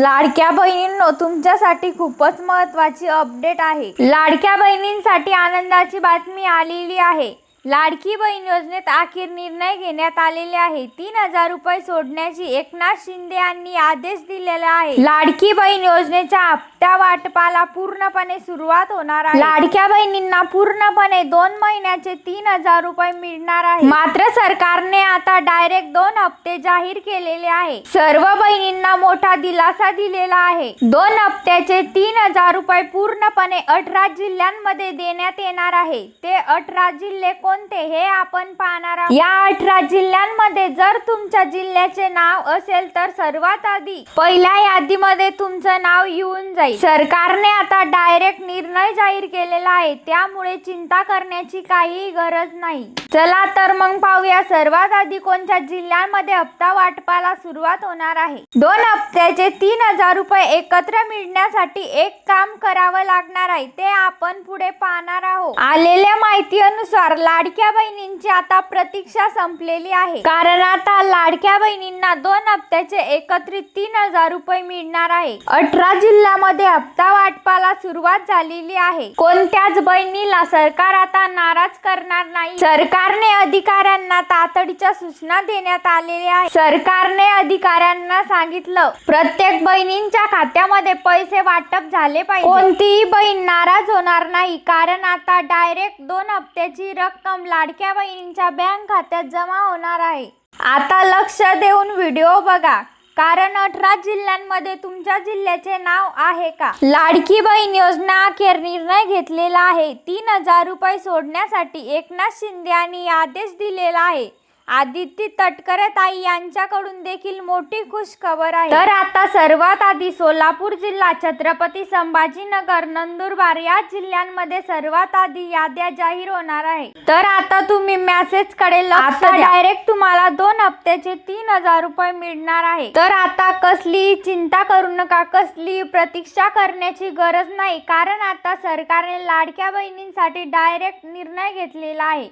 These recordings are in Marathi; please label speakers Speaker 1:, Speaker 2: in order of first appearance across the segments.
Speaker 1: लाडक्या बहिणींनो तुमच्यासाठी खूपच महत्त्वाची अपडेट आहे. लाडक्या बहिणींसाठी आनंदाची बातमी आलेली आहे. लाडकी बहीण योजनेत अखेर निर्णय घेण्यात आलेले आहे. तीन हजार रुपये सोडण्याची एकनाथ शिंदे यांनी आदेश दिलेला आहे. लाडकी बहीण योजनेच्या हप्त्या वाटपाला पूर्णपणे सुरुवात होणार आहे. लाडक्या बहिणींना पूर्णपणे दोन महिन्याचे तीन हजार रुपये मिळणार आहे. मात्र सरकारने आता डायरेक्ट दोन हप्ते जाहीर केलेले आहे. सर्व बहिणींना मोठा दिलासा दिलेला आहे. दोन हप्त्याचे तीन हजार रुपये पूर्णपणे अठरा जिल्ह्यांमध्ये देण्यात येणार आहे. ते अठरा जिल्हे कोणते हे आपण पाहणार आहोत. या अठरा जिल्ह्यांमध्ये जर तुमच्या जिल्ह्याचे नाव असेल तर सर्वात आधी पहिल्या यादीमध्ये तुमचं नाव येऊन जाईल. सरकारने आता डायरेक्ट निर्णय जाहीर केलेला आहे. त्यामुळे चिंता करण्याची काही गरज नाही. चला तर मग पाहूया सर्वात आधी कोणत्या जिल्ह्यांमध्ये हप्ता वाटपाला सुरुवात होणार आहे. दोन हप्त्याचे तीन हजार रुपये एकत्र मिळण्यासाठी एक काम करावं लागणार आहे. ते आपण पुढे पाहणार आहोत. आलेल्या माहितीनुसार ला लाडक्या बहिणींची आता प्रतीक्षा संपलेली आहे. कारण आता लाडक्या बहिणींना दोन हप्त्याचे एकत्रित तीन हजार रुपये मिळणार आहे. अठरा जिल्ह्यामध्ये हप्ता वाटपाला सुरुवात झालेली आहे. कोणत्याच बहिणीला सरकार आता नाराज करणार नाही. सरकारने अधिकाऱ्यांना तातडीच्या सूचना देण्यात आलेल्या आहे सरकारने अधिकाऱ्यांना सांगितलं प्रत्येक बहिणींच्या खात्यामध्ये पैसे वाटप झाले पाहिजे. कोणतीही बहीण नाराज होणार नाही. कारण आता डायरेक्ट दोन हप्त्याची रक्कम लाडक्या बहिणींच्या बँक खात्यात जमा होणार आहे. आता लक्ष देऊन व्हिडिओ बघा. कारण अठरा जिल्ह्यांमध्ये तुमच्या जिल्ह्याचे नाव आहे का? लाडकी बहीण योजना अखेर निर्णय घेतलेला आहे. तीन हजार रुपये सोडण्यासाठी एकनाथ शिंदे यांनी आदेश दिलेला आहे. आदित्य तटकरे ताई यांच्याकडून देखील मोठी खुश खबर आहे. तर आता सर्वात आधी सोलापूर जिल्हा छत्रपती संभाजीनगर नंदुरबार या जिल्ह्यांमध्ये सर्वात आधी याद्या जाहीर होणार आहे. तर आता तुम्ही मेसेजकडे लक्ष डायरेक्ट तुम्हाला दोन हप्त्याचे तीन हजार रुपये मिळणार आहे. तर आता कसली चिंता करू नका कसली प्रतीक्षा करण्याची गरज नाही. कारण आता सरकारने लाडक्या बहिणींसाठी डायरेक्ट निर्णय घेतलेला आहे.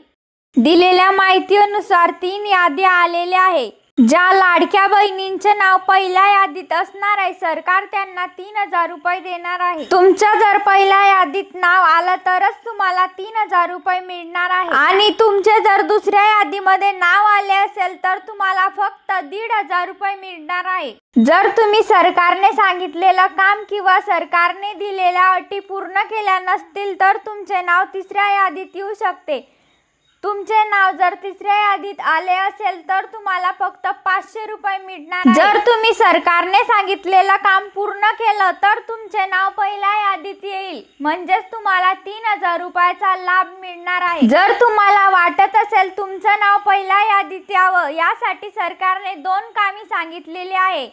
Speaker 1: दिलेल्या माहितीनुसार तीन याद्या आलेल्या आहे ज्या लाडक्या बहिणींचे नाव पहिल्या यादीत असणार आहे. सरकार त्यांना तीन हजार रुपये देणार आहे. तुमचं जर पहिल्या यादीत नाव आलं तरच तुम्हाला तीन हजार रुपये मिळणार आहे. आणि तुमचे जर दुसऱ्या यादीमध्ये नाव आले असेल तर तुम्हाला फक्त दीड हजार रुपये मिळणार आहे. जर तुम्ही सरकारने सांगितलेलं काम किंवा सरकारने दिलेल्या अटी पूर्ण केल्या नसतील तर तुमचे नाव तिसऱ्या यादीत येऊ शकते. तुमचे नाव जर तिसऱ्या यादीत आले असेल तर तुम्हाला फक्त पाचशे रुपये मिळणार जर तुम्ही सरकारने सांगितलेलं काम पूर्ण केलं तर तुमचे नाव पहिल्या यादीत येईल. म्हणजेच तुम्हाला तीन हजार रुपयाचा लाभ मिळणार आहे. जर तुम्हाला वाटत असेल तुमचं नाव पहिल्या यादीत यावं यासाठी सरकारने दोन कामी सांगितलेली आहे.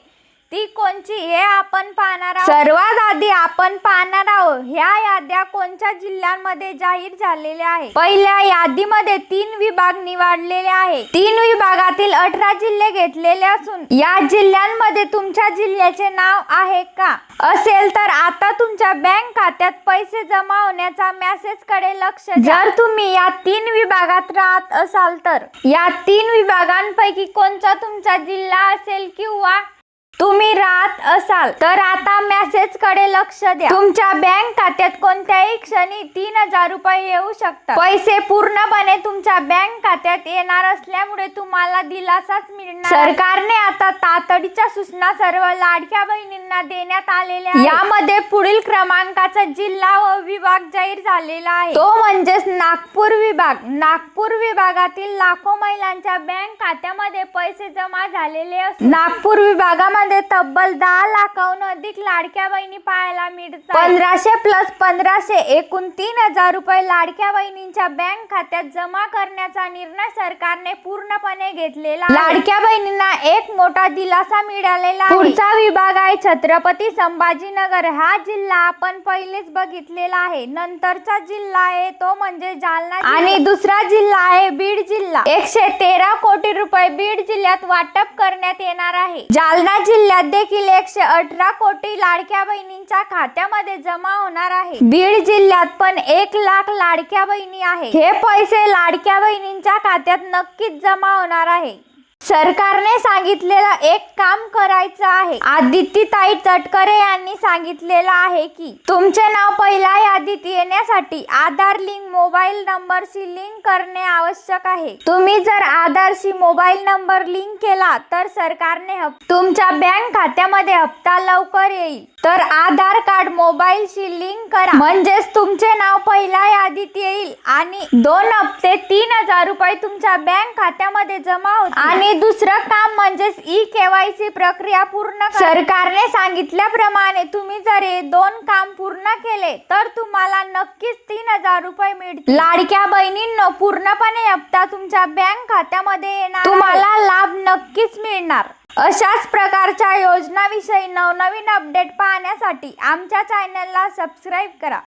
Speaker 1: ती कोणची हे आपण पाहणार आहोत. सर्वात आधी आपण पाहणार आहोत ह्या याद्या कोणत्या जिल्ह्यांमध्ये जाहीर झालेल्या आहे पहिल्या यादीमध्ये तीन विभाग निवडलेले आहे तीन विभागातील अठरा जिल्हे घेतलेले असून या जिल्ह्यांमध्ये तुमच्या जिल्ह्याचे नाव आहे का? असेल तर आता तुमच्या बँक खात्यात पैसे जमा होण्याचा मेसेजकडे लक्ष द्या. जर तुम्ही या तीन विभागात राहत असाल तर या तीन विभागांपैकी कोणता तुमचा जिल्हा असेल किंवा तुम्ही राहत असाल तर आता मेसेजकडे लक्ष द्या. तुमच्या बँक खात्यात कोणत्याही क्षणी तीन हजार रुपये येऊ शकतात. पैसे पूर्णपणे तुमच्या बँक खात्यात येणार असल्यामुळे तुम्हाला दिलासाच मिळणार सरकारने आता तातडीच्या सूचना सर्व लाडक्या बहिणींना देण्यात आलेल्या यामध्ये पुढील क्रमांकाचा जिल्हा व विभाग जाहीर झालेला आहे. तो म्हणजेच नागपूर विभाग. नागपूर विभागातील लाखो महिलांच्या बँक खात्यामध्ये पैसे जमा झालेले असून नागपूर विभागामध्ये तब्बल दहा लाखाहून अधिक लाडक्या बहिणी पाहायला मिळतात. पंधराशे प्लस पंधराशे एकूण तीन हजार रुपये लाडक्या बहिणींच्या बँक खात्यात जमा करण्याचा निर्णय सरकारने पूर्णपणे घेतलेला. लाडक्या बहिणींना एक मोठा दिलासा मिळालेला. पुढचा विभाग आहे छत्रपती संभाजीनगर. हा जिल्हा आपण पहिलेच बघितलेला आहे. नंतरचा जिल्हा आहे तो म्हणजे जालना आणि दुसरा जिल्हा आहे बीड जिल्हा. एकशे तेरा कोटी रुपये बीड जिल्ह्यात वाटप करण्यात येणार आहे. जालना जिल्ह्यात देखील एकशे अठरा कोटी लाडक्या बहिणींच्या खात्यामध्ये जमा होणार आहे. बीड जिल्ह्यात पण एक लाख लाडक्या बहिणी आहे. हे पैसे लाडक्या बहिणींच्या खात्यात नक्कीच जमा होणार आहे. सरकारने सांगितलेलं एक काम करायचं आहे. आदिती ताई तटकरे यांनी सांगितलेलं आहे की तुमचे नाव पहिल्या यादीत येण्यासाठी आधार लिंक मोबाईल नंबरशी लिंक करणे आवश्यक आहे. तुम्ही जर आधारशी मोबाईल नंबर लिंक केला तर सरकारने तुमच्या बँक खात्यामध्ये हप्ता लवकर येईल. तर आधार कार्ड मोबाईलशी लिंक करा. म्हणजेच तुमचे नाव पहिल्या यादीत येईल आणि दोन हप्ते तीन हजार रुपये तुमच्या बँक खात्यामध्ये जमा होत आणि दुसरं काम म्हणजेच ई केवायसी प्रक्रिया पूर्ण सरकारने सांगितल्याप्रमाणे तुम्ही जर हे दोन काम पूर्ण केले तर तुम्हाला नक्कीच तीन हजार रुपये मिळतील. लाडक्या बहिणींनो पूर्णपणे हप्ता तुमच्या बँक खात्यामध्ये येणार तुम्हाला लाभ नक्कीच मिळणार. अशाच प्रकारच्या योजनाविषयी नवनवीन अपडेट पाहण्यासाठी आमच्या चॅनलला सबस्क्राईब करा.